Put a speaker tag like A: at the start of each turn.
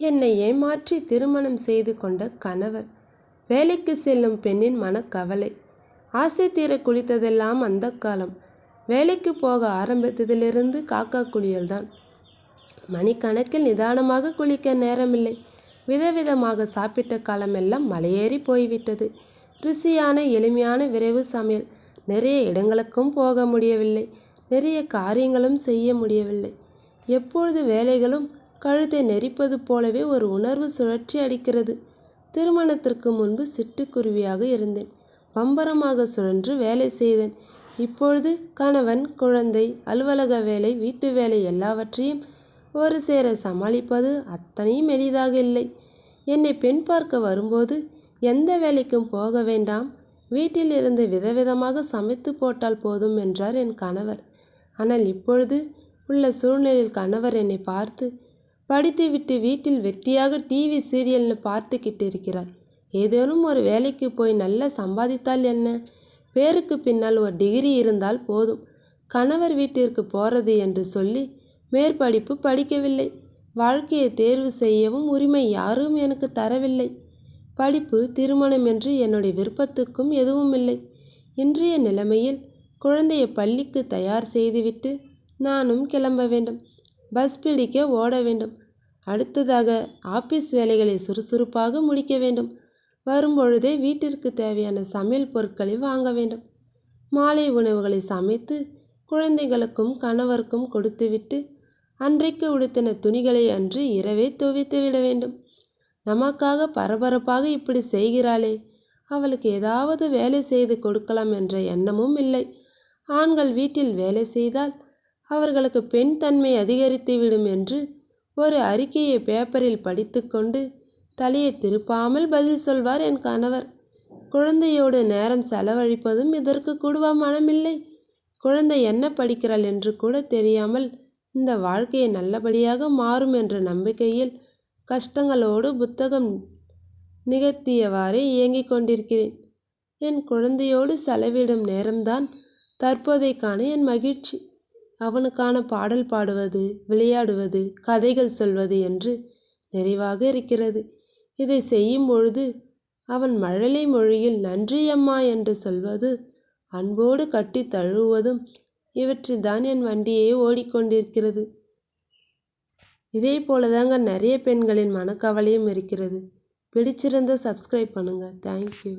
A: என்னை ஏமாற்றி திருமணம் செய்து கொண்ட கணவர். வேலைக்கு செல்லும் பெண்ணின் மனக்கவலை. ஆசை தீர குளித்ததெல்லாம் அந்த காலம். வேலைக்கு போக ஆரம்பித்ததிலிருந்து காக்கா குளியல்தான். மணிக்கணக்கில் நிதானமாக குளிக்க நேரமில்லை. விதவிதமாக சாப்பிட்ட காலமெல்லாம் மலையேறி போய்விட்டது. ருசியான எளிமையான விரைவு சமையல். நிறைய இடங்களுக்கும் போக முடியவில்லை. நிறைய காரியங்களும் செய்ய முடியவில்லை. எப்பொழுது வேலைகளும் கழுத்தை நெரிப்பது போலவே ஒரு உணர்வு சுழற்சி அடிக்கிறது. திருமணத்திற்கு முன்பு சிட்டுக்குருவியாக இருந்தேன். பம்பரமாக சுழன்று வேலை செய்தேன். இப்பொழுது கணவன் குழந்தை அலுவலக வேலை வீட்டு வேலை எல்லாவற்றையும் ஒரு சேர சமாளிப்பது அத்தனையும் எளிதாக இல்லை. என்னை பெண் பார்க்க வரும்போது எந்த வேலைக்கும் போக வேண்டாம். வீட்டில் இருந்து விதவிதமாக சமைத்து போட்டால் போதும் என்றார் என் கணவர். ஆனால் இப்பொழுது உள்ள சூழ்நிலையில் கணவர் என்னை பார்த்து படித்துவிட்டு வீட்டில் வெட்டியாக டிவி சீரியல்னு பார்த்துக்கிட்டு இருக்கிறார். ஏதேனும் ஒரு வேலைக்கு போய் நல்லா சம்பாதித்தால் என்ன? பேருக்கு பின்னால் ஒரு டிகிரி இருந்தால் போதும். கணவர் வீட்டிற்கு போகிறது என்று சொல்லி மேற்படிப்பு படிக்கவில்லை. வாழ்க்கையை தேர்வு செய்யவும் உரிமை யாரும் எனக்கு தரவில்லை. படிப்பு திருமணம் என்று என்னுடைய விருப்பத்துக்கும் எதுவும் இல்லை. இன்றைய நிலைமையில் குழந்தையை பள்ளிக்கு தயார் செய்துவிட்டு நானும் கிளம்ப வேண்டும். பஸ் பிடிக்க ஓட வேண்டும். அடுத்ததாக ஆபீஸ் வேலைகளை சுறுசுறுப்பாக முடிக்க வேண்டும். வரும்பொழுதே வீட்டிற்கு தேவையான சமையல் பொருட்களை வாங்க வேண்டும். மாலை உணவுகளை சமைத்து குழந்தைகளுக்கும் கணவருக்கும் கொடுத்துவிட்டு அன்றைக்கு உடுத்தின துணிகளை அன்று இரவே துவைத்து விட வேண்டும். நமக்காக பரபரப்பாக இப்படி செய்கிறாளே அவளுக்கு ஏதாவது வேலை செய்து கொடுக்கலாம் என்ற எண்ணமும் இல்லை. ஆண்கள் வீட்டில் வேலை செய்தால் அவர்களுக்கு பெண் தன்மை அதிகரித்துவிடும் என்று ஒரு அறிக்கையை பேப்பரில் படித்துக்கொண்டு தலையை திருப்பாமல் பதில் சொல்வார் என் கணவர். குழந்தையோடு நேரம் செலவழிப்பதும் இதற்கு கூடுவா மனமில்லை குழந்தை என்ன படிக்கிறாள் என்று கூட தெரியாமல் இந்த வாழ்க்கையை நல்லபடியாக மாறும் என்ற நம்பிக்கையில் கஷ்டங்களோடு புத்தகம் நிகழ்த்தியவாறே இயங்கிக் கொண்டிருக்கிறேன். என் குழந்தையோடு செலவிடும் நேரம்தான் தற்போதைக்கான என் மகிழ்ச்சி. அவனுக்கான பாடல் பாடுவது விளையாடுவது கதைகள் சொல்வது என்று நிறைவாக இருக்கிறது. இதை செய்யும் பொழுது அவன் மழலை மொழியில் நன்றி அம்மா என்று சொல்வது அன்போடு கட்டி தழுவுவதும் இவற்றில் தான் என் வண்டியே ஓடிக்கொண்டிருக்கிறது. இதே போல தாங்க நிறைய பெண்களின் மனக்கவலையும் இருக்கிறது. பிடிச்சிருந்த சப்ஸ்கிரைப் பண்ணுங்கள் தேங்க்யூ